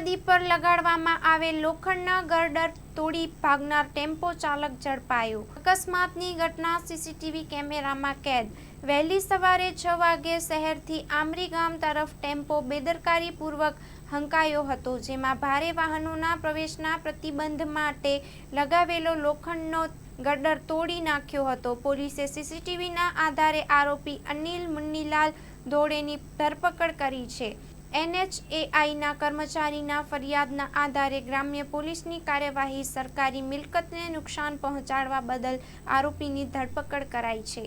પર લગાડવામાં આવેલ લોખંડના ગરડર તોડી ભાગનાર ટેમ્પો ચાલક ઝડપાયો. અકસ્માતની ઘટના સીસીટીવી કેમેરામાં કેદ. વહેલી સવારે છ વાગે શહેરથી આમરી ગામ તરફ ટેમ્પો બેદરકારીપૂર્વક હંકાયો હતો, જેમાં ભારે વાહનોના પ્રવેશના પ્રતિબંધ માટે લગાવેલો લોખંડનો ગડર તોડી નાખ્યો હતો. પોલીસે સીસીટીવીના આધારે આરોપી અનિલ મુન્નીલાલ ધોળેની ધરપકડ કરી છે. એનએચએઆઈના કર્મચારીના ફરિયાદના આધારે ગ્રામ્ય પોલીસની કાર્યવાહી સરકારી મિલકતને નુકસાન પહોંચાડવા બદલ આરોપીની ધરપકડ કરાઈ છે.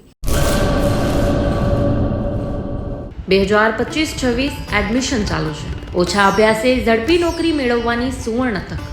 બે હજાર પચીસ છવ્વીસ એડમિશન ચાલુ છે. ઓછા અભ્યાસે ઝડપી નોકરી મેળવવાની સુવર્ણ તક.